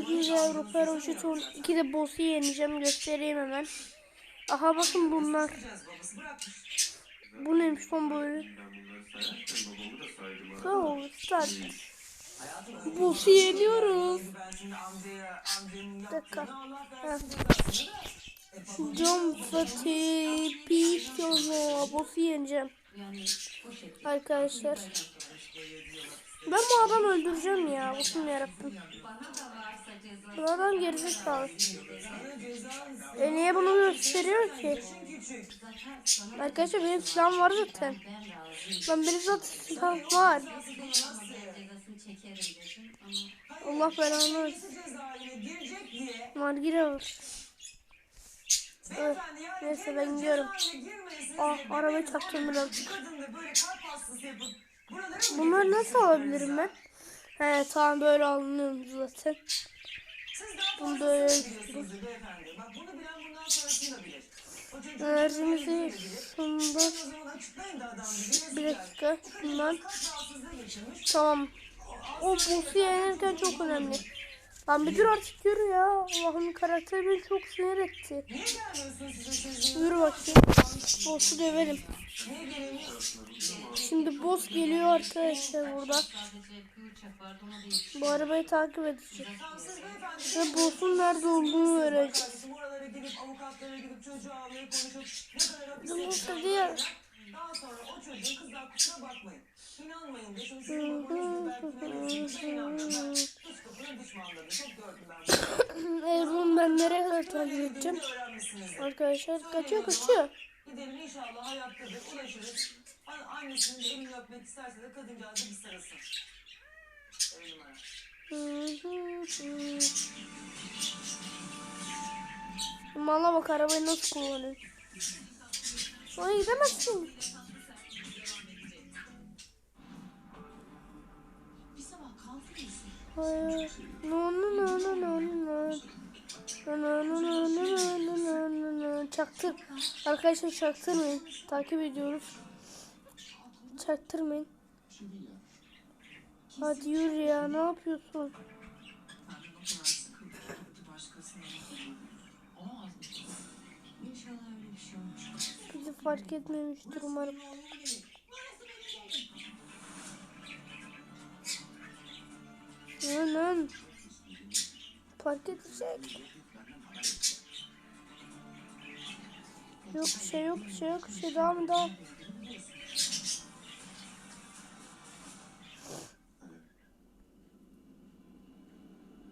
1200 Avrupa Roşeton 2 de boss'u yeneceğim göstereyim hemen. Aha bakın bunlar. Bu neymiş lan böyle? Go start. Boss'u yeniyoruz. Dakika. John Fatih. Boss'u yeneceğim. Arkadaşlar. Ben bu adamı öldüreceğim ya. Bakın yarabbim. Bu adam gerizekalı. E niye bunu gösteriyor ki? Arkadaşlar benim silahım var zaten. Lan benim zaten silahım var. Allah belanı versin. Margira var. Evet, Neyse ben gidiyorum. Ah arabayı çaktım biraz. Bunları nasıl alabilirim ben? He tamam böyle alınıyorum zaten. Bunu böyle Enerjimizi şundan bir dakika şundan tamam. O boss'u yenirken çok önemli Lan bir dur artık yürü ya. Allah'ım karakteri beni çok sinir etti. Yürü bakayım. Boss'u dövelim Şimdi boss geliyor arkadaşlar burada. Bu arabayı takip edeceğiz Ve boss'un nerede olduğunu kadar Bu boss diye Daha sonra o çocuğun kızlar kusura bakmayın. İnanmayın belki inanıyorsunuz. Ben çok nereye kadar takip edeceğim? Arkadaşlar kaçıyor kaçıyor. Gidelim inşallah hayattadır. Ulaşırız. An- Annesinin elini öpmek isterse de kadıncağızı bir sarılsın. Öyle numara. Mala bak arabayı nasıl kullanıyor. Oraya gidemezsin. Çaktır. Arkadaşlar çaktırmayın. Takip ediyoruz. Çaktırmayın. Hadi yürü ya ne yapıyorsun? Bizi fark etmemiştir umarım. Fark edecek. Yok bir şey yok bir şey yok bir şey devam devam.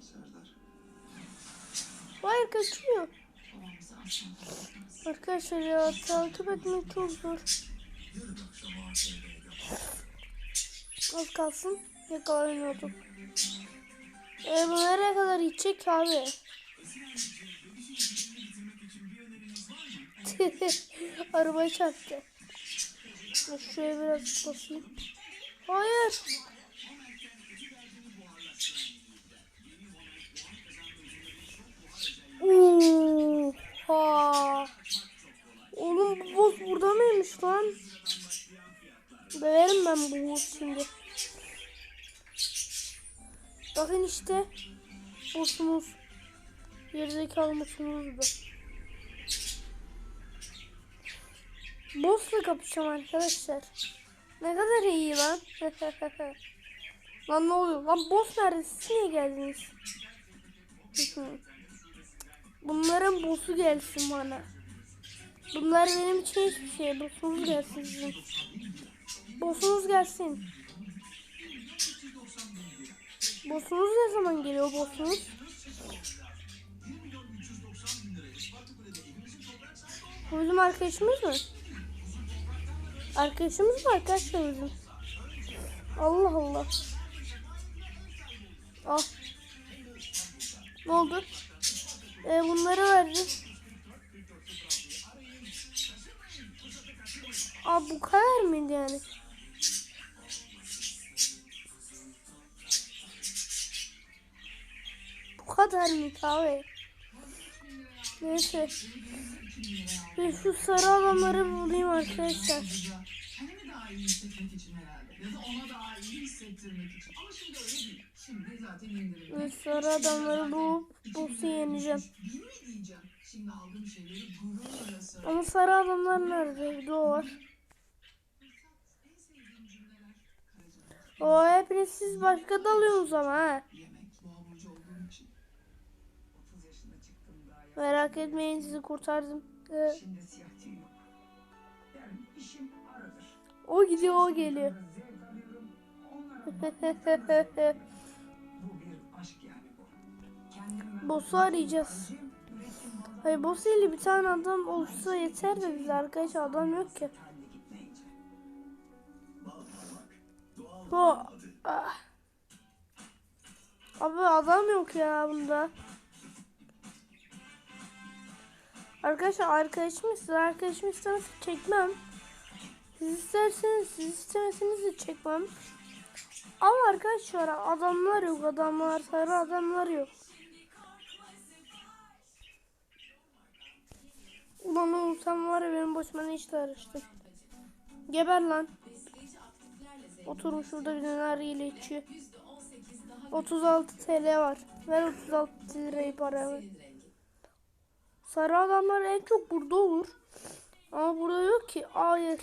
Serdar. Hayır kaçıyor. Arkadaşlar ya takip etmek çok zor. Az kalsın yakalanıyordum. E bu nereye kadar gidecek abi? Arabayı çarptı. Şuraya biraz basayım. Hayır. Oha. Oğlum bu boss burada mıymış lan? Döverim ben bu boss şimdi. Bakın işte. Boss'umuz. Gerizekalı boss'umuz bu. Boss'la kapışacağım arkadaşlar. Ne kadar iyi lan. lan ne oluyor? Lan boss nerede? Siz niye geldiniz? Bunların boss'u gelsin bana. Bunlar benim için hiçbir şey. Boss'unuz gelsin sizin. Boss'unuz gelsin. Boss'unuz ne zaman geliyor boss'unuz? Bu bizim arkadaşımız mı? Arkadaşımız mı arkadaşlar bizim? Allah Allah. Ah. Ne oldu? E, bunları verdi. Aa bu kadar mıydı yani? Bu kadar mı abi? Neyse. Ben şu sarı adamları bulayım arkadaşlar. Kendimi şimdi öyle sarı adamları bulup boss'u yeneceğim. Ama sarı adamlar nerede? Bir o. O hepiniz siz başka dalıyorsunuz ama ha. Merak etmeyin sizi kurtardım. Ee, Şimdi siyah tüy yok. Yani işim aradır. o gidiyor o geliyor. Boss'u arayacağız. Hayır boss ile bir tane adam olsa yeter de bize arkadaş adam yok ki. Bu ah. Abi adam yok ya bunda. Arkadaşlar arkadaşım ister, arkadaşım istemez çekmem. Siz isterseniz, siz istemeseniz de çekmem. Ama arkadaşlar adamlar yok, adamlar, sarı adamlar yok. Ulan sen var ya benim başıma ne işler açtın. Geber lan. Oturun şurada bir nargile içiyor. 36 TL var. Ver 36 lirayı para ver. Sarı adamlar en çok burada olur. Ama burada yok ki. Hayır.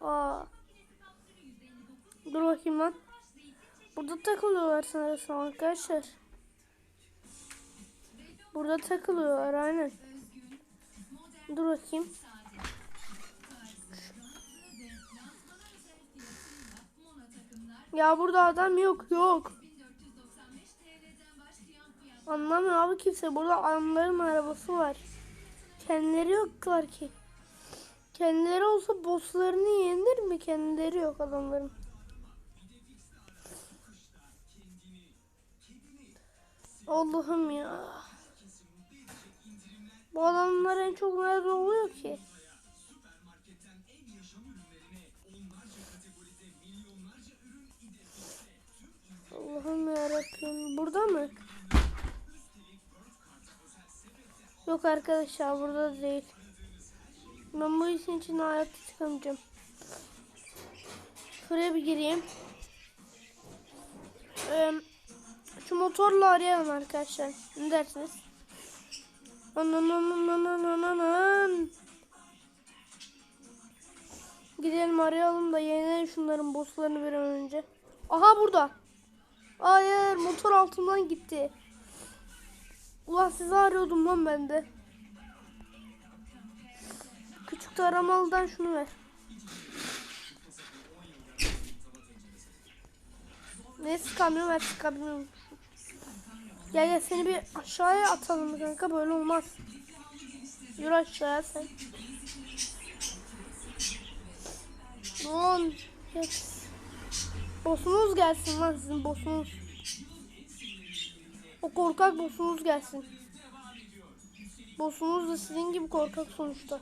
Aa. Dur bakayım lan. Burada takılıyorlar sanırsam arkadaşlar. Burada takılıyorlar aynen. Dur bakayım. Ya burada adam yok yok. Anlamıyor abi kimse. Burada adamların arabası var. Kendileri yoklar ki. Kendileri olsa bosslarını yenir mi? Kendileri yok adamların. Allah'ım ya. Bu adamlar en çok nerede oluyor ki? Allah'ım yarabbim. Burada mı? Yok arkadaşlar burada değil. Ben bu işin için hayatta çıkamayacağım. Şuraya bir gireyim. Ee, şu motorla arayalım arkadaşlar. Ne dersiniz? Anananananananan. Gidelim arayalım da yenelim şunların bosslarını bir an önce. Aha burada. Hayır motor altından gitti. Ulan sizi arıyordum lan ben de. Küçük taramalıdan şunu ver. Ne sıkamıyorum ben sıkamıyorum. Gel gel seni bir aşağıya atalım kanka böyle olmaz. Yürü aşağıya sen. Lan. Bosunuz gelsin lan sizin bosunuz. Korkak bosunuz gelsin. Bosunuz da sizin gibi korkak sonuçta.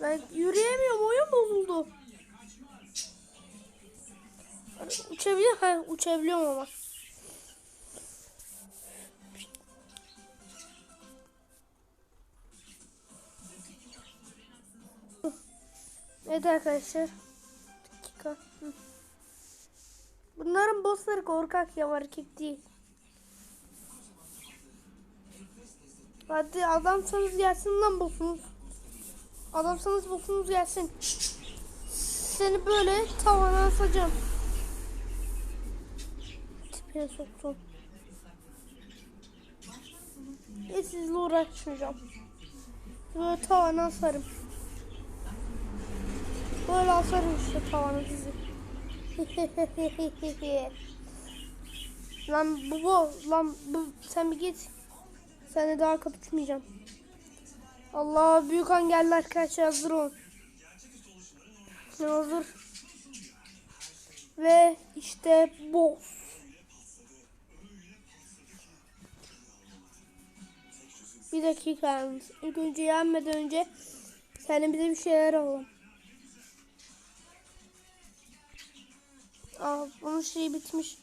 Ben yürüyemiyorum oyun bozuldu. Uçabiliyor ha uçabiliyorum ama. Evet arkadaşlar. Dakika. Hı. Bunların bossları korkak ya erkek değil. Hadi adamsanız gelsin lan bossunuz. Adamsanız bossunuz gelsin. Seni böyle tavana asacağım. Tipine soktum. Hiç sizle uğraşmayacağım. Böyle tavana asarım. Böyle asarım işte tavana sizi. lan bu bu lan bu sen bir git. Seninle daha kapışmayacağım. Allah büyük an geldi arkadaşlar hazır olun. Ne hazır. Ve işte boss. Bir dakika yalnız. İlk önce yenmeden önce kendimize bir şeyler alalım. Aa, bunun şeyi bitmiş.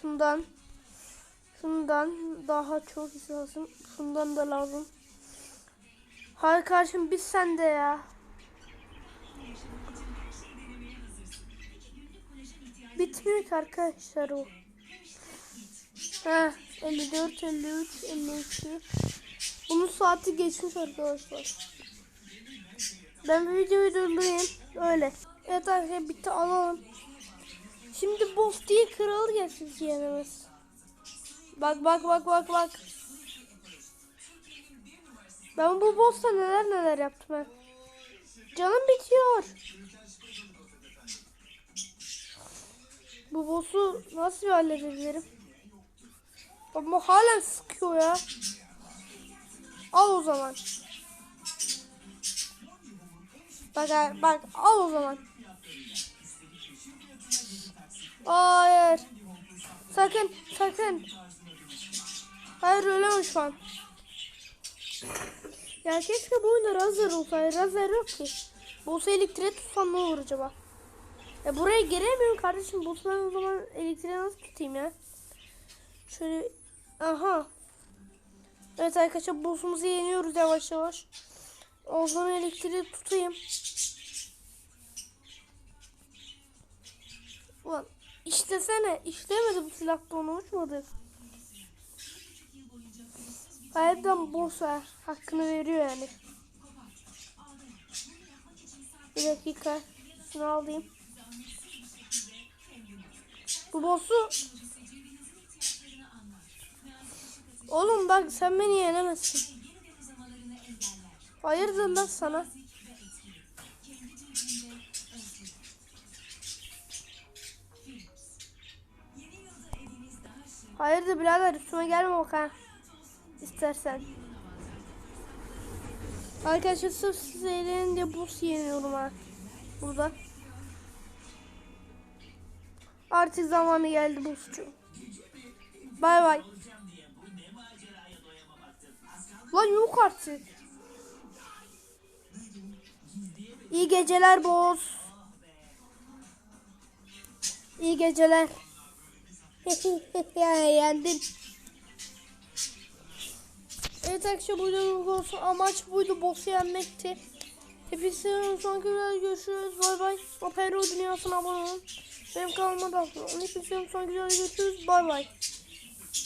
Şundan. Şundan daha çok lazım. Şundan da lazım. Hayır kardeşim biz sende ya. bitmiyor ki arkadaşlar o. Ha 54, 53, 52. Bunun saati geçmiş arkadaşlar. Ben videoyu durdurayım. Öyle. Evet arkadaşlar bitti alalım. Şimdi boss diye kralı gelsin yenemez. Bak bak bak bak bak. Ben bu boss'ta neler neler yaptım ben. Canım bitiyor. Bu boss'u nasıl bir halledebilirim? Ama hala sıkıyor ya. Al o zaman. Bak bak al o zaman. Hayır. Sakın sakın. Hayır ölemem şu an. Ya keşke bu oyunda Razer olsaydı. Razer yok ki. Bolsa elektriğe tutsam ne olur acaba? Ya buraya giremiyorum kardeşim. Bolsa'dan o zaman elektriğe nasıl tutayım ya? Şöyle. Aha. Evet arkadaşlar boss'umuzu yeniyoruz yavaş yavaş. O zaman elektriği tutayım. Ulan işlesene. İşlemedi bu silah onu uçmadı. Harbiden boss'a hakkını veriyor yani. Bir dakika. Şunu alayım. Bu boss'u Oğlum bak sen beni yenemezsin. Hayırdır lan sana? Hayırdır birader üstüme gelme bak ha. İstersen. Arkadaşlar sırf size eğlenin diye buz yeniyorum ha. Burada. Artık zamanı geldi buzcu. Bay bay. Lan yok artık. İyi geceler boz. İyi geceler. Yendim. Evet arkadaşlar bu videonun amaç buydu. Boss'u yenmekti. Hepinizin sonraki videoda görüşürüz. Bay bay. Apero dünyasına abone olun. Benim kanalıma da abone olun. Hepinizin sonraki videoda görüşürüz. Bay bay.